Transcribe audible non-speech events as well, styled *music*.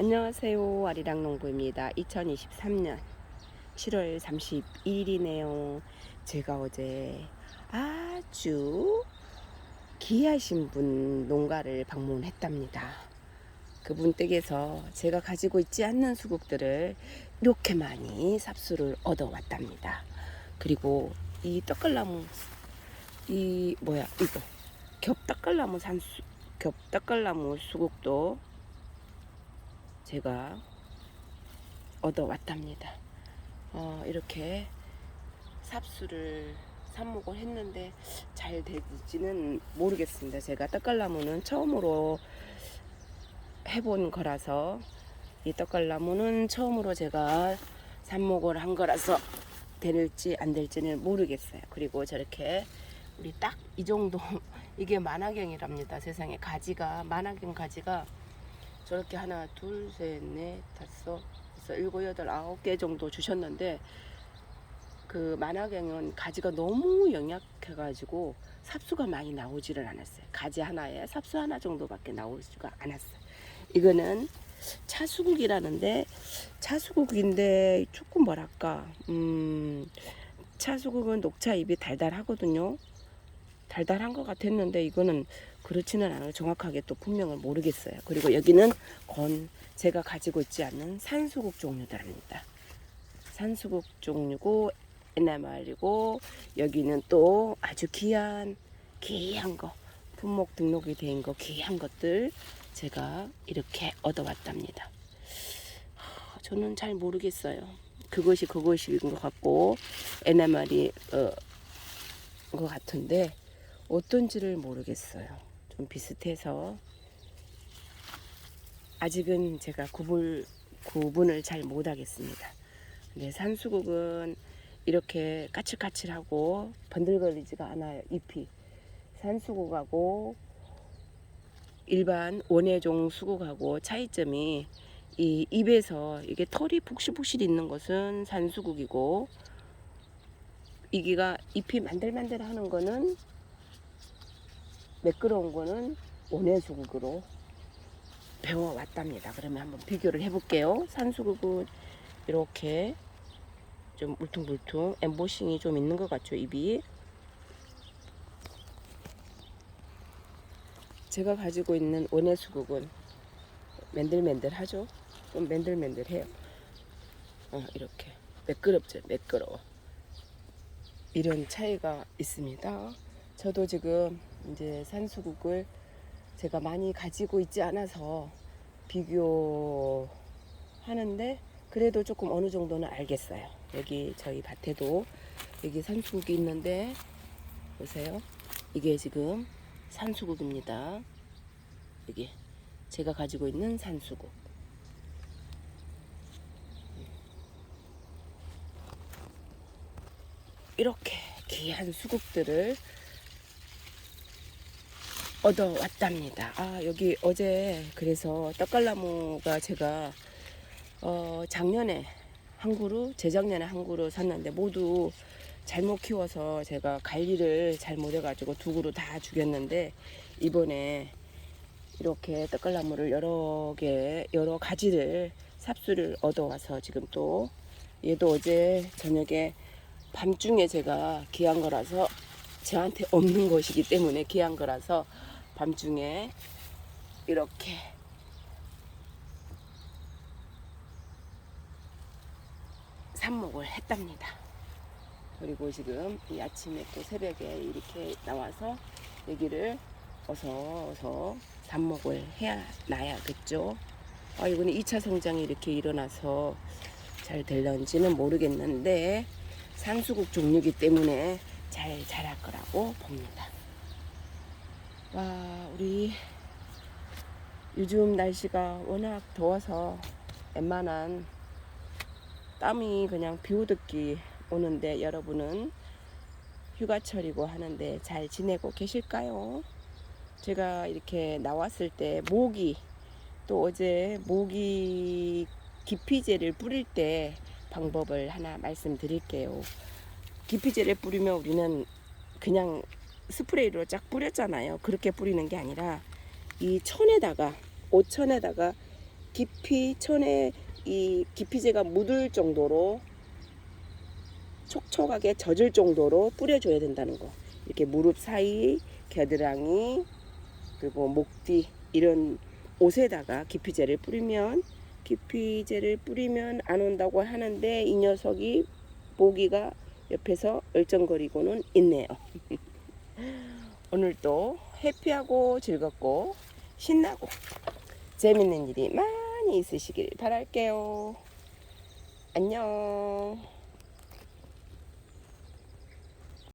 안녕하세요. 아리랑 농부입니다. 2023년 7월 31일이네요. 제가 어제 아주 귀하신 분 농가를 방문했답니다. 그분 댁에서 제가 가지고 있지 않는 수국들을 이렇게 많이 삽수를 얻어왔답니다. 그리고 이 떡갈나무, 이 뭐야 이거 겹떡갈나무 산수, 겹떡갈나무 수국도 제가 얻어왔답니다. 어, 이렇게 삽수를 삽목을 했는데 잘 될지는 모르겠습니다. 제가 떡갈나무는 처음으로 해본 거라서 이 떡갈나무는 처음으로 제가 삽목을 한 거라서 될지 안 될지는 모르겠어요. 그리고 저렇게 우리 딱 이 정도 *laughs* 이게 만화경이랍니다. 세상에 가지가 만화경 가지가 저렇게 하나 둘 셋 넷 다섯 여섯 일곱 여덟 아홉 개 정도 주셨는데 그 만화경은 가지가 너무 영약해가지고 삽수가 많이 나오지를 않았어요. 가지 하나에 삽수 하나 정도밖에 나올 수가 않았어요. 이거는 차수국이라는데 차수국인데 조금 뭐랄까 음 차수국은 녹차 잎이 달달하거든요. 달달한 것 같았는데 이거는 그렇지는 않아요. 정확하게 또 분명을 모르겠어요. 그리고 여기는 건 제가 가지고 있지 않는 산수국 종류들입니다. 산수국 종류고 에나말이고 여기는 또 아주 귀한 귀한 거 품목 등록이 된 거 귀한 것들 제가 이렇게 얻어왔답니다. 하, 저는 잘 모르겠어요. 그것이 그것인 것 같고 에나말이 어, 것 같은데 어떤지를 모르겠어요. 좀 비슷해서 아직은 제가 구분 구분을 잘 못하겠습니다. 근데 산수국은 이렇게 까칠까칠하고 번들거리지가 않아요. 잎이 산수국하고 일반 원예종 수국하고 차이점이 이 잎에서 이게 털이 북실북실 있는 것은 산수국이고 이기가 잎이 만들만들 하는 거는 매끄러운 거는 원예수국으로 배워왔답니다. 그러면 한번 비교를 해볼게요. 산수국은 이렇게 좀 울퉁불퉁 엠보싱이 좀 있는 것 같죠 입이? 제가 가지고 있는 원예수국은 맨들맨들하죠? 좀 맨들맨들해요. 어, 이렇게 매끄럽죠 매끄러워. 이런 차이가 있습니다. 저도 지금 이제 산수국을 제가 많이 가지고 있지 않아서 비교하는데 그래도 조금 어느 정도는 알겠어요. 여기 저희 밭에도 여기 산수국이 있는데 보세요. 이게 지금 산수국입니다. 여기 제가 가지고 있는 산수국. 이렇게 귀한 수국들을 얻어왔답니다. 아, 여기 어제 그래서 떡갈나무가 제가 어, 작년에 한 그루, 재작년에 한 그루 샀는데 모두 잘못 키워서 제가 관리를 잘 못해가지고 두 그루 다 죽였는데 이번에 이렇게 떡갈나무를 여러 개, 여러 가지를 삽수를 얻어와서 지금 또 얘도 어제 저녁에 밤중에 제가 귀한 거라서 저한테 없는 것이기 때문에 귀한 거라서 밤중에 이렇게 삽목을 했답니다. 그리고 지금 이 아침에 또 새벽에 이렇게 나와서 여기를 어서 어서 삽목을 해야 나야겠죠. 아, 이거는 2차 성장이 이렇게 일어나서 잘 될런지는 모르겠는데 산수국 종류이기 때문에 잘 자랄 거라고 봅니다. 와, 우리 요즘 날씨가 워낙 더워서 웬만한 땀이 그냥 비 오듯이 오는데 여러분은 휴가철이고 하는데 잘 지내고 계실까요? 제가 이렇게 나왔을 때 모기 또 어제 모기 기피제를 뿌릴 때 방법을 하나 말씀드릴게요. 기피제를 뿌리면 우리는 그냥 스프레이로 쫙 뿌렸잖아요. 그렇게 뿌리는 게 아니라 이 천에다가 옷천에다가 깊이 천에 이 기피제가 묻을 정도로 촉촉하게 젖을 정도로 뿌려줘야 된다는 거. 이렇게 무릎 사이, 겨드랑이, 그리고 목뒤 이런 옷에다가 기피제를 뿌리면 기피제를 뿌리면 안 온다고 하는데 이 녀석이 모기가 옆에서 얼쩡거리고는 있네요. *laughs* 오늘도 해피하고 즐겁고 신나고 재밌는 일이 많이 있으시길 바랄게요. 안녕.